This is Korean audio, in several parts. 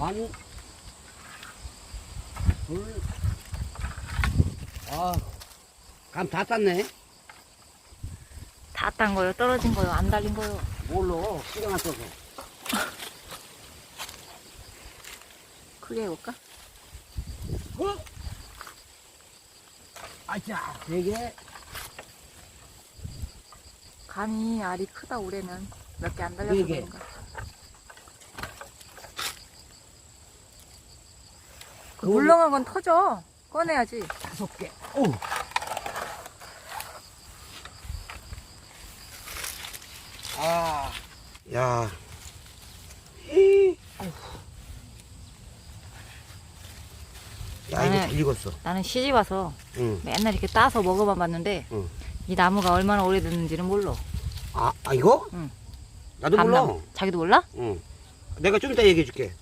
완, 둘, 아, 감 다 땄네. 다 딴 거요? 떨어진 거요? 안 달린 거요? 뭘로? 시간 안 써서. 크게 해볼까? 어? 아자, 되게, 감이 알이 크다 올해는 몇 개 안 달려서 네 개. 그런가 그 그거- 물렁한 건 터져 꺼내야지 다섯 개. 오! 아, 야. 이. 야, 이거 잘 익었어. 나는 시집 와서 응. 맨날 이렇게 따서 먹어만 봤는데 응. 이 나무가 얼마나 오래됐는지는 몰라 아, 아 이거? 응. 나도 몰라. 감나무. 자기도 몰라? 응. 내가 좀 이따 얘기해 줄게.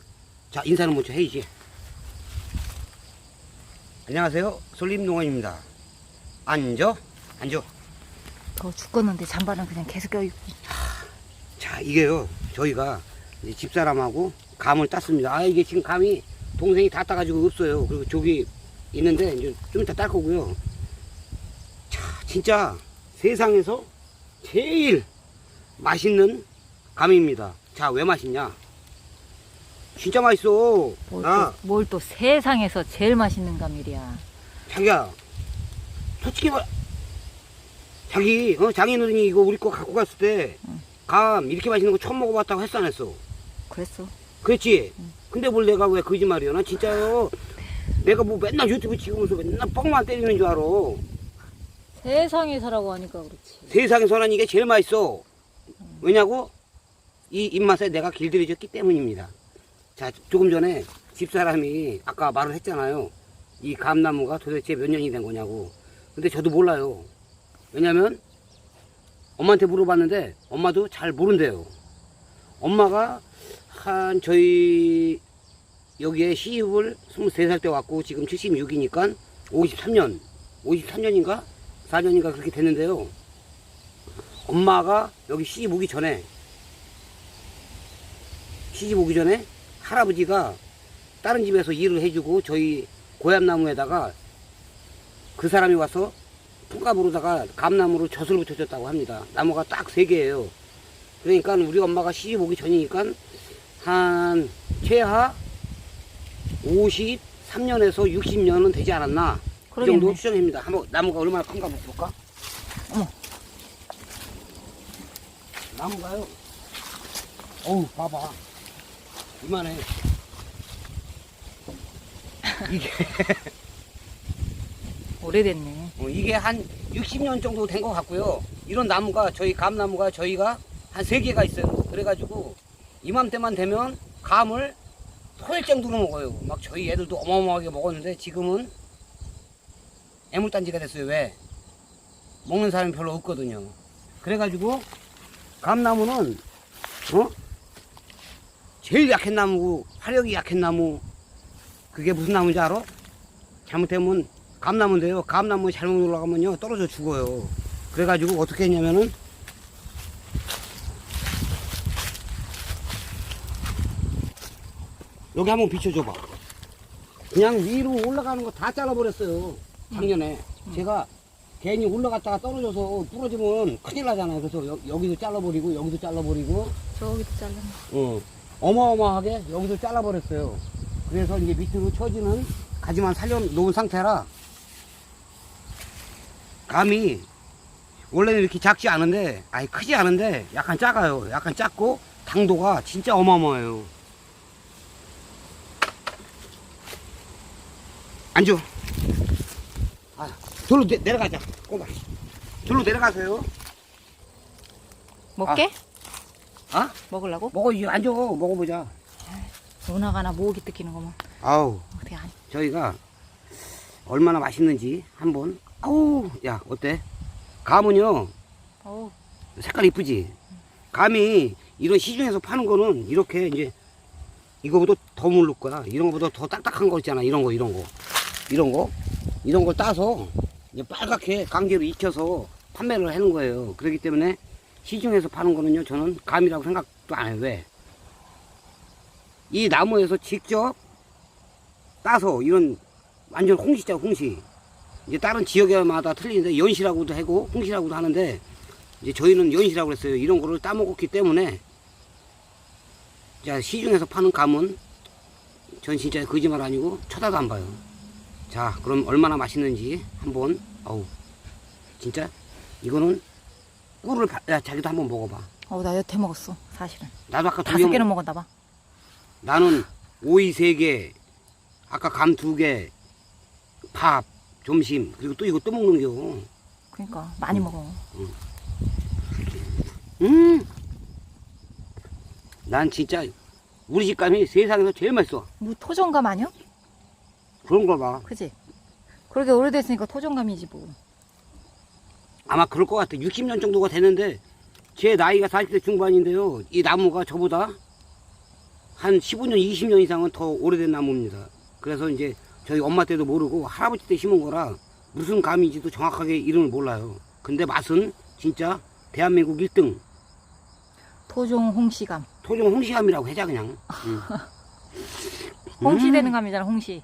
자, 인사는 먼저 해야지. 안녕하세요. 솔림농원입니다. 앉아. 앉아. 더 죽겠는데 잠바는 그냥 계속 껴입고 자, 이게요. 저희가 이제 집사람하고 감을 땄습니다. 아, 이게 지금 감이 동생이 다 따가지고 없어요. 그리고 저기 있는데 이제 좀 이따 딸 거고요. 자, 진짜 세상에서 제일 맛있는 감입니다. 자, 왜 맛있냐? 진짜 맛있어. 뭘 나, 또, 뭘 또 세상에서 제일 맛있는 감일이야 자기야, 솔직히 말, 자기, 어, 장인 어른이 이거 우리 거 갖고 갔을 때, 응. 감, 이렇게 맛있는 거 처음 먹어봤다고 했어, 안 했어? 그랬어 그랬지? 근데 뭘 내가 왜 거짓말이야? 나 진짜요. 내가 뭐 맨날 유튜브 찍으면서 맨날 뻥만 때리는 줄 알아. 세상에서라고 하니까 그렇지 세상에서는 이게 제일 맛있어. 왜냐고? 이 입맛에 내가 길들여졌기 때문입니다. 자, 조금 전에 집사람이 아까 말을 했잖아요. 이 감나무가 도대체 몇 년이 된 거냐고. 근데 저도 몰라요. 왜냐면 엄마한테 물어봤는데 엄마도 잘 모른대요. 엄마가 한 저희 여기에 시집을 23살 때 왔고 지금 76이니까 53년, 53년인가? 4년인가 그렇게 됐는데요. 엄마가 여기 시집 오기 전에 시집 오기 전에 할아버지가 다른 집에서 일을 해주고 저희 고향나무에다가 그 사람이 와서 통갑으로다가 감나무로 젖을 붙여줬다고 합니다. 나무가 딱 세 개예요. 그러니까 우리 엄마가 시집 오기 전이니까 한 최하 53년에서 60년은 되지 않았나 그 정도 추정입니다. 한번 나무가 얼마나 큰가 볼까? 어머. 나무가요. 어우 봐봐. 이만해. 이게 오래됐네 어, 이게 한 60년 정도 된 것 같고요. 이런 나무가 저희 감나무가 저희가 한 세 개가 있어요. 그래가지고 이맘때만 되면 감을 토일 정도로 먹어요. 막 저희 애들도 어마어마하게 먹었는데 지금은 애물단지가 됐어요. 왜? 먹는 사람이 별로 없거든요. 그래가지고 감나무는 어? 제일 약한 나무고 화력이 약한 나무 그게 무슨 나무인지 알아? 잘못되면 감나무인데요. 감나무 잘못 올라가면요 떨어져 죽어요. 그래가지고 어떻게 했냐면은 여기 한번 비춰줘봐. 그냥 위로 올라가는 거 다 잘라버렸어요. 작년에 제가 괜히 올라갔다가 떨어져서 부러지면 큰일 나잖아요. 그래서 여, 여기도 잘라버리고 여기도 잘라버리고 저기도 잘랐네 어, 어마어마하게 여기도 잘라버렸어요. 그래서 이제 밑으로 쳐지는 가지만 살려놓은 상태라 감이 원래는 이렇게 작지 않은데 아니 크지 않은데 약간 작아요. 약간 작고 당도가 진짜 어마어마해요. 앉아. 아, 절로 내, 내려가자. 꼬마. 절로 내려가세요. 먹게? 아? 먹으려고? 먹어, 이제 앉아. 먹어보자. 누나가나 모기 뜯기는 거만. 아우. 어떻게 하니 저희가 얼마나 맛있는지 한번. 아우 야 어때? 감은요? 어우. 색깔 이쁘지? 감이 이런 시중에서 파는 거는 이렇게 이제 이거보다 더 물을 거야. 이런 거보다 더 딱딱한 거 있잖아. 이런 거 이런 거. 이런 거? 이런 걸 따서 이제 빨갛게 강제로 익혀서 판매를 하는 거예요. 그렇기 때문에 시중에서 파는 거는요 저는 감이라고 생각도 안 해요 왜 이 나무에서 직접 따서 이런 완전 홍시자 홍시. 이제 다른 지역마다 틀리는데 연시라고도 하고 홍시라고도 하는데 이제 저희는 연시라고 그랬어요. 이런 거를 따먹었기 때문에 자 시중에서 파는 감은 전 진짜 거짓말 아니고 쳐다도 안 봐요. 자 그럼 얼마나 맛있는지 한번 어우 진짜 이거는 꿀을 바- 야 자기도 한번 먹어봐. 어, 나 여태 먹었어, 사실은. 나도 아까 두 다섯 개 개는 먹었나 봐. 나는 오이 세 개, 아까 감 두 개, 밥, 점심, 그리고 또 이거 또 먹는 겨. 그러니까 많이 먹어. 음! 난 진짜 우리 집 감이 세상에서 제일 맛있어. 뭐 토종감 아니야? 그런 걸 봐. 그지? 그러게 오래됐으니까 토종감이지 뭐. 아마 그럴 것 같아. 60년 정도가 됐는데 제 나이가 40대 중반인데요. 이 나무가 저보다 한 15년, 20년 이상은 더 오래된 나무입니다. 그래서 이제 저희 엄마 때도 모르고 할아버지 때 심은 거라 무슨 감인지도 정확하게 이름을 몰라요. 근데 맛은 진짜 대한민국 1등 토종 홍시감. 토종 홍시감이라고 해자 그냥. 음. 홍시 되는 감이잖아, 홍시.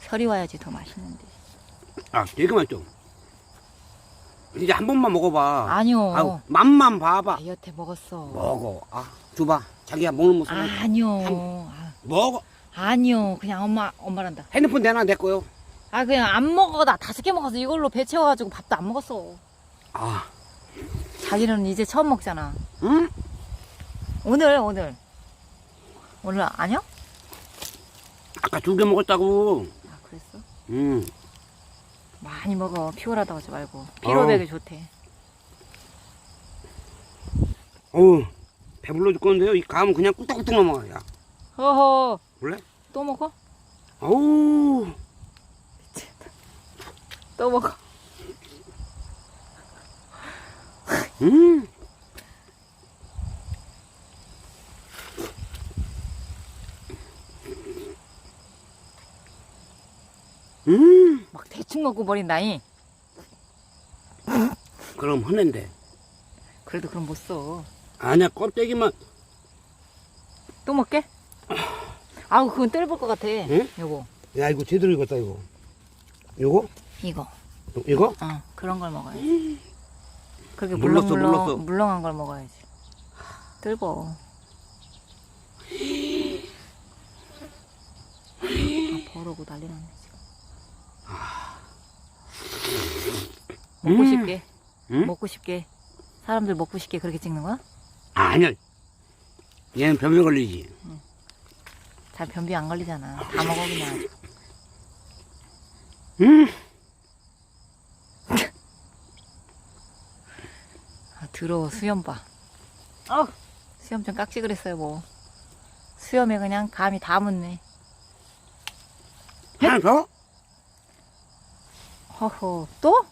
설이 와야지 더 맛있는데. 아 되게 맛있죠. 이제 한 번만 먹어봐. 아니요. 아유, 맛만 봐봐. 아, 여태 먹었어. 먹어. 아 줘봐. 자기가 먹는 모습. 을 아니요. 아, 먹어. 아니요. 그냥 엄마, 엄마란다. 핸드폰 내놔 내 거요. 아, 그냥 안 먹어. 나 다섯 개 먹었어. 이걸로 배 채워가지고 밥도 안 먹었어. 아, 자기는 이제 처음 먹잖아. 응? 오늘, 오늘. 오늘 아니야? 아까 두 개 먹었다고. 아, 그랬어? 음. 많이 먹어. 피곤하다고 하지 말고. 피로백이 좋대. 어우, 배불러 죽겠는데요. 이 감은 그냥 꿀떡꿀떡 넘어가. 야, 허허. 원래? 또 먹어? 어우, 또 먹어. 음. 음. 막 대충 먹고 버린다잉. 그럼 흔한데. 그래도 그럼 못 써. 아니야, 껍데기만. 또 먹게? 아우, 그건 뜰볼 것 같아. 응? 요거. 야, 이거 제대로 익었다, 이거. 요거? 이거. 이거? 어, 그런 걸 먹어야지. 그렇게 물렀어, 물렁물렁, 물렀어. 물렁한 걸 먹어야지. 뜰보. 아, 버르고 난리 났네. 먹고 음. 싶게. 응? 먹고 싶게. 사람들 먹고 싶게 그렇게 찍는 거야? 아니야. 얘는 변비 걸리지. 잘 변비 안 걸리잖아. 다 먹어, 그냥. 음. 아, 더러워, 수염 봐. 어 수염 좀 깎지 그랬어요, 뭐. 수염에 그냥 감이 다 묻네. 하나 더? 허허, 또?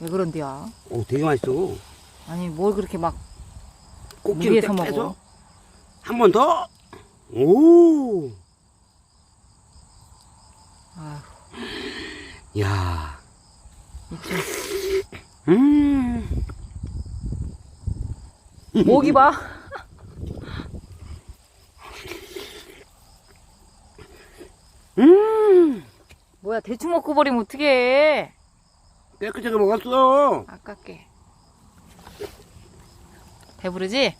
왜 그런데야? 오, 되게 맛있어. 아니, 뭘 그렇게 막, 꼭지를 딱 먹어. 빼서. 한 번 더. 오. 아휴, 야. 음. 목이 봐. 뭐야, 대충 먹고 버리면 어떡해. 깨끗하게 먹었어. 아깝게. 배부르지?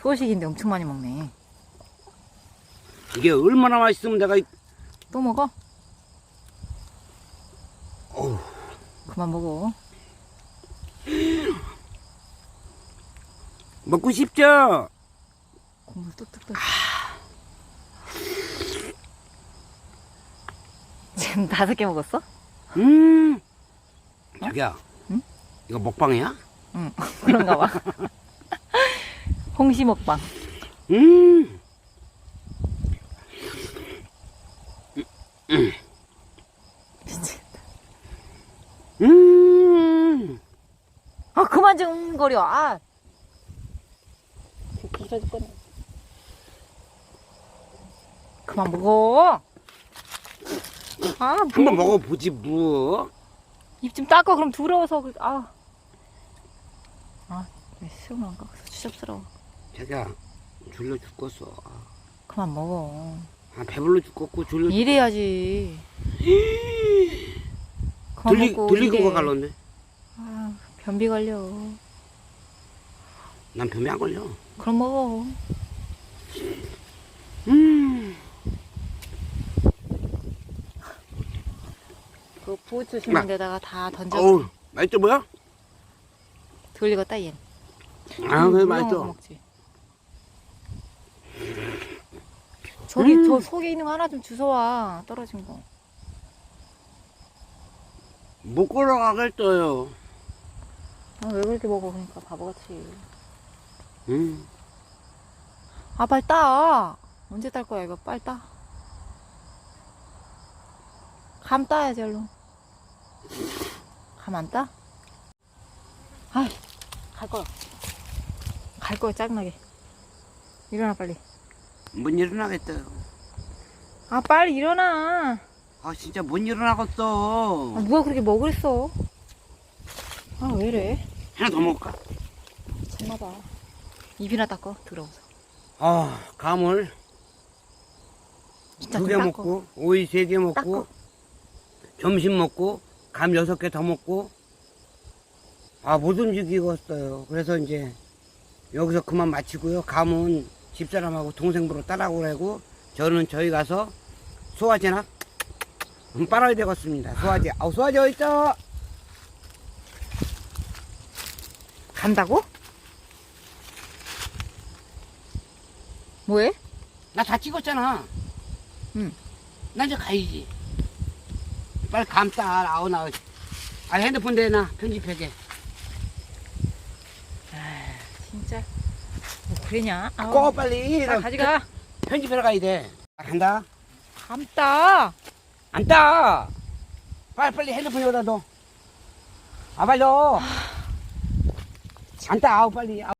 소식인데 엄청 많이 먹네. 이게 얼마나 맛있으면 내가 이- 또 먹어? 어우. 그만 먹어. 먹고 싶죠? 국물 뚝뚝 떨 지금 다섯 개 먹었어? 음. 자기야. 응? 이거 먹방이야? 응, 그런가 봐. 홍시 먹방. 음. 미치겠다. 음. 아, 그만 좀 거려. 아. 거네. 그만 먹어. 아, 한번 먹어보지 뭐. 입 좀 닦아. 그럼 더러워서. 그- 아. 아, 왜 수염을 안 깎아서 추잡스러워. 자기야. 졸려 죽겠어. 그만 먹어. 아, 배불러 죽겠고 졸려. 이래야지. 그만 들리 먹고 들리고 이래. 가 갈런데. 아, 변비 걸려. 난 변비 안 걸려. 그럼 먹어. 그 부추 심은 데다가 다 던져. 어우 맛있어 뭐야? 덜 익었다 얘. 아 그래 맛있어. 먹지. 저기 음. 저 속에 있는 거 하나 좀 주워와 떨어진 거. 못 걸어가겠어요. 아, 왜 그렇게 먹어 그러니까 바보같이. 음. 아 빨리 따. 언제 딸 거야 이거 빨리 따. 감 따야지 얼른. 감안 따? 아이 갈 거야. 갈 거야 짜증나게. 일어나 빨리. 못 일어나겠어요. 아 빨리 일어나. 아 진짜 못 일어나겠어. 아, 누가 그렇게 먹으랬어? 아, 왜 이래? 하나 더 먹을까? 미쳤나봐. 입이나 닦어, 더러워서. 아 감을 진짜 두개좀 닦어. 먹고 오이 세 개 먹고 닦어. 점심 먹고 감 여섯 개 더 먹고 아 못 움직이겠어요. 그래서 이제 여기서 그만 마치고요. 감은 집사람하고 동생부로 따라오라고 저는 저희 가서 소화제나 음, 빨아야 되겠습니다. 소화제. 아우 소화제 어디 있어? 간다고? 뭐해? 나 다 찍었잖아. 응. 나 이제 가야지. 빨리 감따. 아우 나. 아 핸드폰 대나 편집하게. 진짜. 뭐 그러냐? 아우, 꺼 빨리. 빨리 가져가. 편집하러 가야 돼. 아, 간다. 감따. 안 따. 빨리 빨리 핸드폰 여기다 둬. 아 빨리 넣어. 안 따. 아우 빨리. 아우.